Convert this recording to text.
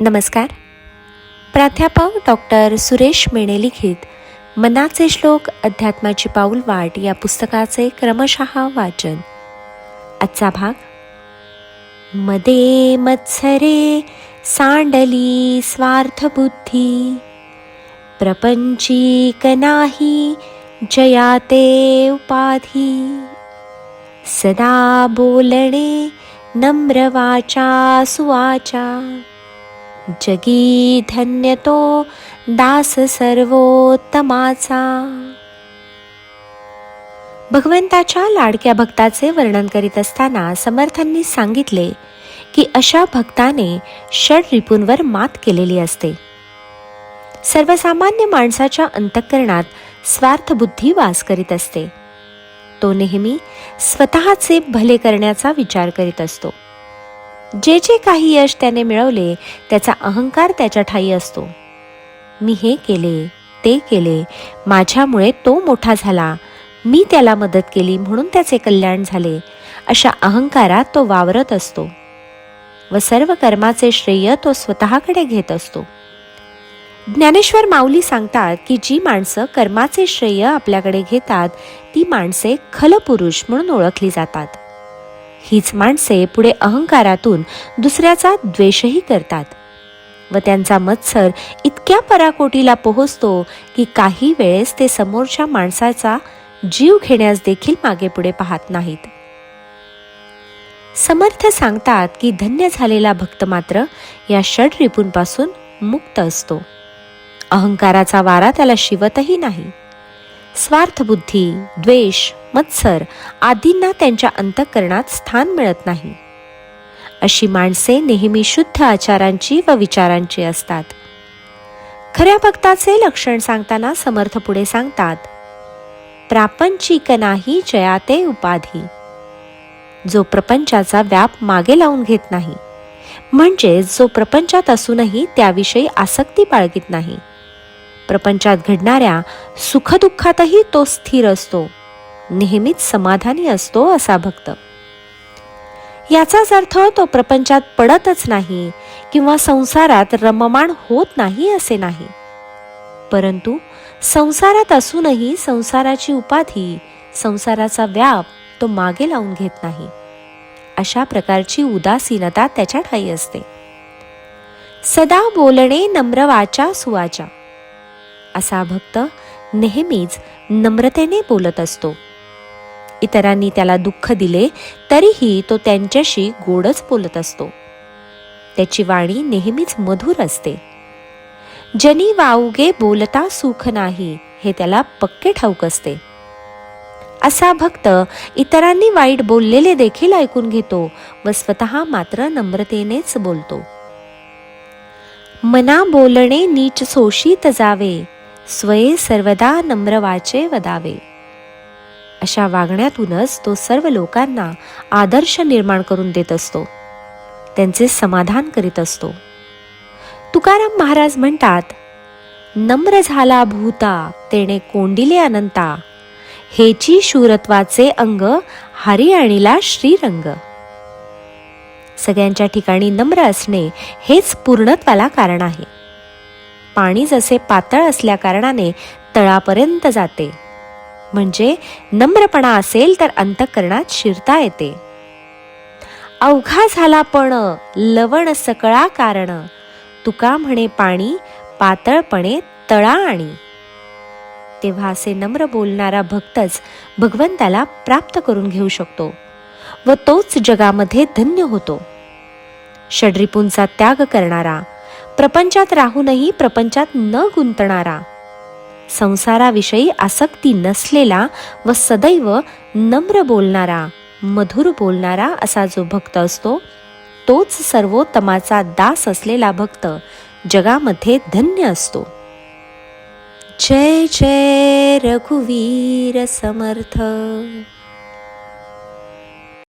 नमस्कार. प्राध्यापक डॉक्टर सुरेश मेणे लिखित मनाचे श्लोक अध्यात्माची पाऊल वाट या पुस्तकाचे क्रमशः वाचन. आजचा भाग मदे मत्सरे सांडली स्वार्थबुद्धी. प्रपंचिक नाही जयाते उपाधी. सदा बोलणे नम्रवाचा सुवाचा. जगी धन्य तो दास सर्वोत्तमाचा. भगवंताच्या लाडक्या भक्ताचे वर्णन करीत असताना समर्थांनी सांगितले की अशा भक्ताने षड रिपूंवर मात केलेली असते. सर्वसामान्य माणसाच्या अंतःकरणात स्वार्थबुद्धी वास करीत असते. तो नेहमी स्वतःचे भले करण्याचा विचार करीत असतो. जे जे काही यश त्याने मिळवले त्याचा अहंकार त्याच्या ठाई असतो. मी हे केले ते केले माझ्यामुळे तो मोठा झाला. मी त्याला मदत केली म्हणून त्याचे कल्याण झाले. अशा अहंकारात तो वावरत असतो व सर्व कर्माचे श्रेय तो स्वतःकडे घेत असतो. ज्ञानेश्वर माऊली सांगतात की जी माणसं कर्माचे श्रेय आपल्याकडे घेतात ती माणसे खलपुरुष म्हणून ओळखली जातात. हीच माणसे पुढे अहंकारातून दुसऱ्याचा द्वेषही करतात. व त्यांचा मत्सर इतक्या पराकोटीला पोहोचतो की काही वेळेस ते समोरच्या माणसाचा जीव घेण्यास देखील मागे पुढे पाहत नाहीत. समर्थ सांगतात की धन्य झालेला भक्त मात्र या षड रिपूंपासून मुक्त असतो. अहंकाराचा वारा त्याला शिवतही नाही. स्वार्थबुद्धी द्वेष मत्सर आदींना त्यांच्या अंतःकरणात स्थान मिळत नाही. अशी माणसे नेहमी शुद्ध आचारांची व विचारांची असतात. खऱ्या भक्ताचे लक्षण सांगताना समर्थ पुढे सांगतात प्रापंचिक नाही जयाते उपाधी. जो प्रपंचाचा व्याप मागे लावून घेत नाही म्हणजेच जो प्रपंचात असूनही त्याविषयी आसक्ती बाळगीत नाही. प्रपंचात घडणाऱ्या सुखदुःखातही तो स्थिर असतो. नेहमीच समाधानी असतो असा भक्त. याचाच अर्थ तो प्रपंचात पडतच नाही किंवा संसारात रममाण होत नाही असे नाही. परंतु संसारात असूनही संसाराची उपाधी संसाराचा व्याप तो मागे लावून घेत नाही. अशा प्रकारची उदासीनता त्याच्या ठाई असते. सदा बोलणे नम्र वाचा सुवाचा. असा भक्त नेहमीच नम्रतेने बोलत असतो. इतरांनी त्याला दुःख दिले तरीही तो त्यांच्याशी गोडच बोलत असतो. त्याची वाणी नेहमीच मधुर असते. जनी वाऊगे बोलता सुख नाही हे त्याला पक्के ठाऊक असते. असा भक्त इतरांनी वाईट बोललेले देखील ऐकून घेतो व स्वतः मात्र नम्रतेनेच बोलतो. मना बोलणे नीच सोशीत जावे स्वये सर्वदा नम्रवाचे वदावे. अशा वागण्यातूनच तो सर्व लोकांना आदर्श निर्माण करून देत असतो. त्यांचे समाधान करीत असतो. तुकाराम महाराज म्हणतात नम्र झाला भूता तेने कोंडिले अनंता. हेची शूरत्वाचे अंग हरियाणीला श्रीरंग. सगळ्यांच्या ठिकाणी नम्र असणे हेच पूर्णत्वाला कारण आहे. पाणी जसे पातळ असल्या कारणाने तळापर्यंत जाते. म्हणजे नम्रपणा असेल तर अंतकरणात शिरता येते. अवघा झाला पण लवण सकळा कारण. तुका म्हणे पाणी पातळपणे तळा आणि. तेव्हा असे नम्र बोलणारा भक्तच भगवंताला प्राप्त करून घेऊ शकतो व तोच जगामध्ये धन्य होतो. षड्रिपूंचा त्याग करणारा प्रपंचात राहूनही प्रपंचात न गुंतणारा संसाराविषयी आसक्ती नसलेला व सदैव नम्र बोलणारा मधुर बोलणारा असा जो भक्त असतो तोच सर्वोत्तमाचा दास असलेला भक्त जगामध्ये धन्य असतो. जय जय रघुवीर समर्थ!